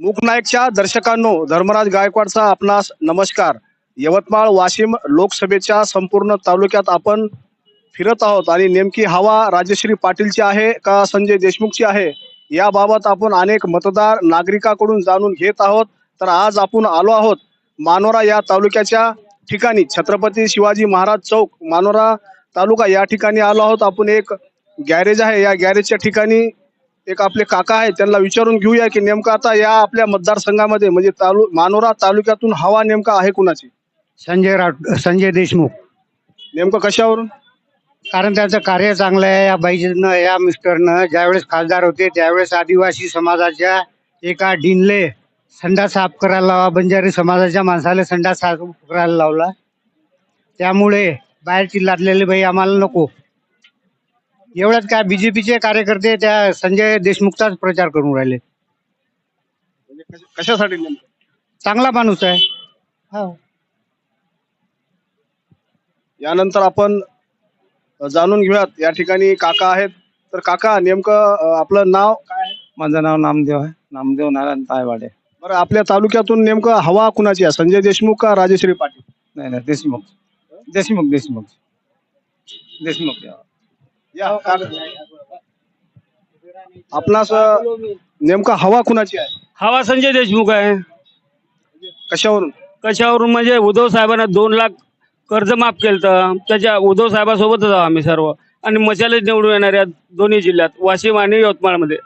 मूकनायकच्या दर्शकांनो धर्मराज गायकवाडचा आपणास नमस्कार. यवतमाळ वाशिम लोकसभेच्या संपूर्ण तालुक्यात आपण फिरत आहोत आणि नेमकी हवा राजश्री पाटीलची आहे का संजय देशमुखची आहे? याबाबत आपण अनेक मतदार नागरिकाकडून जाणून घेत आहोत. तर आज आपण आलो आहोत मानोरा या तालुक्याच्या ठिकाणी. छत्रपती शिवाजी महाराज चौक मानोरा तालुका या ठिकाणी आलो आहोत. आपण एक गॅरेज आहे. या गॅरेजच्या ठिकाणी एक आपले काका आहेत त्यांना विचारून घेऊया की नेमकं आता या आपल्या मतदारसंघामध्ये म्हणजे तालु मानोरा तालुक्यातून हवा नेमका आहे कुणाची? संजय राठ संजय देशमुख. नेमकं कशावरून? कारण त्यांचं कार्य चांगलं आहे या बाईनं या मिस्टरनं ज्यावेळेस खासदार होते त्यावेळेस आदिवासी समाजाच्या एका डिनले संडा साफ करायला लावा बंजारी समाजाच्या माणसाला संडा साफ करायला लावला. त्यामुळे बाहेरची लादलेले बाई आम्हाला नको. एवढ्यात काय बीजेपीचे कार्यकर्ते त्या संजय देशमुखचाच प्रचार करून राहिले. म्हणजे कश- कशासाठी नेमकं? चांगला माणूस आहे. हो. यानंतर आपण अ, जाणून घेऊयात या ठिकाणी काका आहेत. तर काका नेमकं अ, आपलं नाव काय आहे? माझं नाव नामदेव आहे. नामदेव नारायण तायवाडे. बरं आपल्या तालुक्यातून नेमकं हवा कुणाची आहे? संजय देशमुख का राजश्री पाटील? नाही नाही देशमुख. देशमुख देशमुख. देशमुख या. काका. आपणास नेमका हवा कुणाची आहे? हवा संजय देशमुख आहे. कशावरून? कशावरून? म्हणजे उद्धव साहेबांना दोन लाख कर्ज माफ केलं तर त्याच्या उद्धव साहेबासोबतच आहोत आम्ही सर्व. आणि मशालेच निवडून येणार आहेत दोन्ही जिल्ह्यात वाशिम आणि यवतमाळमध्ये.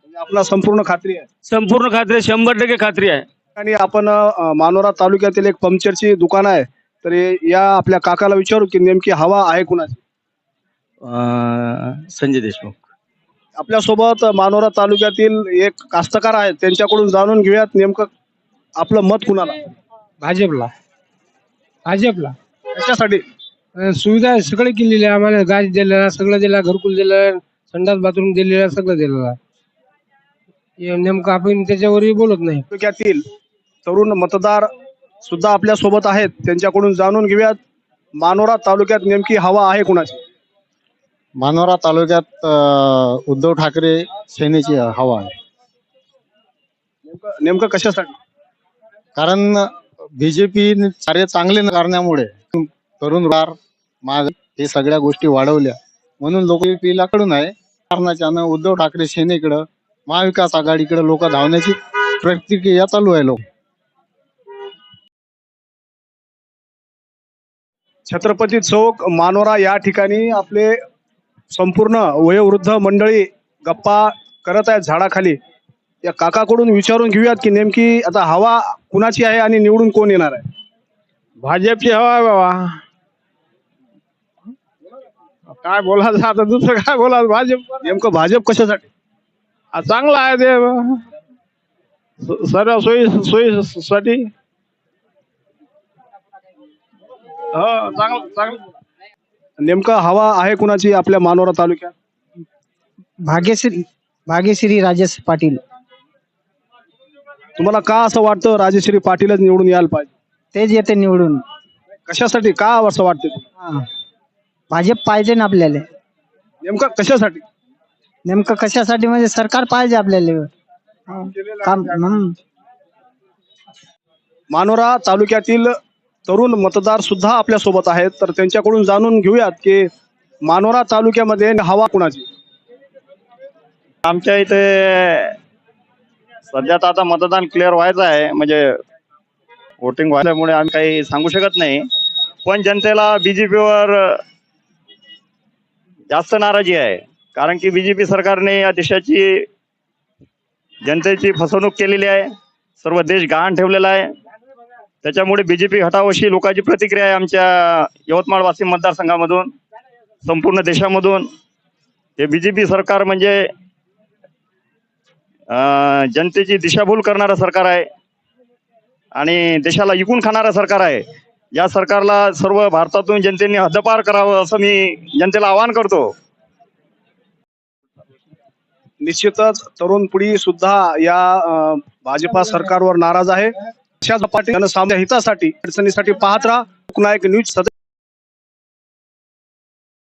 म्हणजे आपला संपूर्ण खात्री आहे. संपूर्ण खात्री शंभर टक्के खात्री आहे. आणि आपण अ, मानोरा तालुक्यातील एक पंक्चरची दुकान आहे. तर हे- या आपल्या काकाला विचारू की नेमकी हवा आहे कुणाची? संजय देशमुख. आपल्यासोबत मानोरा तालुक्यातील एक कास्तकार आहेत त्यांच्याकडून जाणून घेऊयात नेमकं आपलं मत कुणाला? भाजपला. भाजपला. कशासाठी? अं, सुविधा सगळे केलेली आहे आम्हाला गाज दिलेला सगळं दिलं घरकुल दिलं संडास बाथरूम दिलेलं सगळं दिलेलं आहे. हे नेमकं आपण त्याच्यावरही बोलत नाही. तालुक्यातील तरुण मतदार सुद्धा आपल्यासोबत आहेत त्यांच्याकडून जाणून घेऊयात. मानोरा तालुक्यात नेमकी हवा आहे कुणाची? मानोरा तालुक्यात अ, उद्धव ठाकरे सेनेची हवा आहे. नेमकं नेमकं कशासाठी? कारण बीजेपी कार्य चांगले न करण्यामुळे तरुण वार माग हे सगळ्या गोष्टी वाढवल्या. म्हणून लोक पीला कडून आहे कारणाच्यानं उद्धव ठाकरे सेनेकडं महाविकास आघाडीकडे लोक धावण्याची प्रतिक्रिया चालू आहे लोक. छत्रपती चौक मानोरा या ठिकाणी आपले संपूर्ण वयोवृद्ध मंडळी गप्पा करत आहेत झाडाखाली. या काकाकडून विचारून घेऊयात की नेमकी आता हवा कुणाची आहे आणि निवडून कोण येणार आहे? भाजपची हवा आहे बाबा. काय बोलायचं आता? दुसरं काय बोलायचं? भाजप नेमकं भाजप कशासाठी? चांगलं आहे ते. स- सर्व सोयी सोयीसाठी हो चांगलं चांगलं. नेमकं हवा आहे कुणाची आपल्या मानोरा तालुक्यात भाग्यश्री भाग्यश्री राजेश पाटील तुम्हाला का असं वाटतं राजश्री पाटीलच निवडून यायला पाहिजे तेच येते निवडून कशासाठी का असं वाटतं? हा. भाजप पाहिजे ना आपल्याला नेमकं कशासाठी नेमकं कशासाठी म्हणजे सरकार पाहिजे आपल्याला हा. काम हम्म. मानोरा तालुक्यातील तरुण मतदार सुद्धा आपल्यासोबत आहेत. तर त्यांच्याकडून जाणून घेऊयात की मानोरा तालुक्यामध्ये हवा कुणाची? आमच्या इथे सध्या तर आता मतदान क्लिअर व्हायचं आहे. म्हणजे वोटिंग व्हायल्यामुळे आम्ही काही सांगू शकत नाही. पण जनतेला बीजेपीवर जास्त नाराजी आहे. कारण की बीजेपी सरकारने या देशाची जनतेची फसवणूक केलेली आहे. सर्व देश गहाण ठेवलेला आहे. त्याच्यामुळे बीजेपी हटावशी लोकांची प्रतिक्रिया आहे आमच्या यवतमाळ वाशिम मतदारसंघामधून संपूर्ण देशामधून. हे बीजेपी सरकार म्हणजे जनतेची दिशाभूल करणारं सरकार आहे. आणि देशाला इकून खाणारं सरकार आहे. या सरकारला सर्व भारतातून जनतेने हद्दपार करावं असं मी जनतेला आवाहन करतो. निश्चितच तरुण पिढी सुद्धा या भाजपा सरकारवर नाराज आहे. अशाच पाटील जनसामान्य हितासाठी अडचणीसाठी पाहत राहा. लोकनायक न्यूज सदैव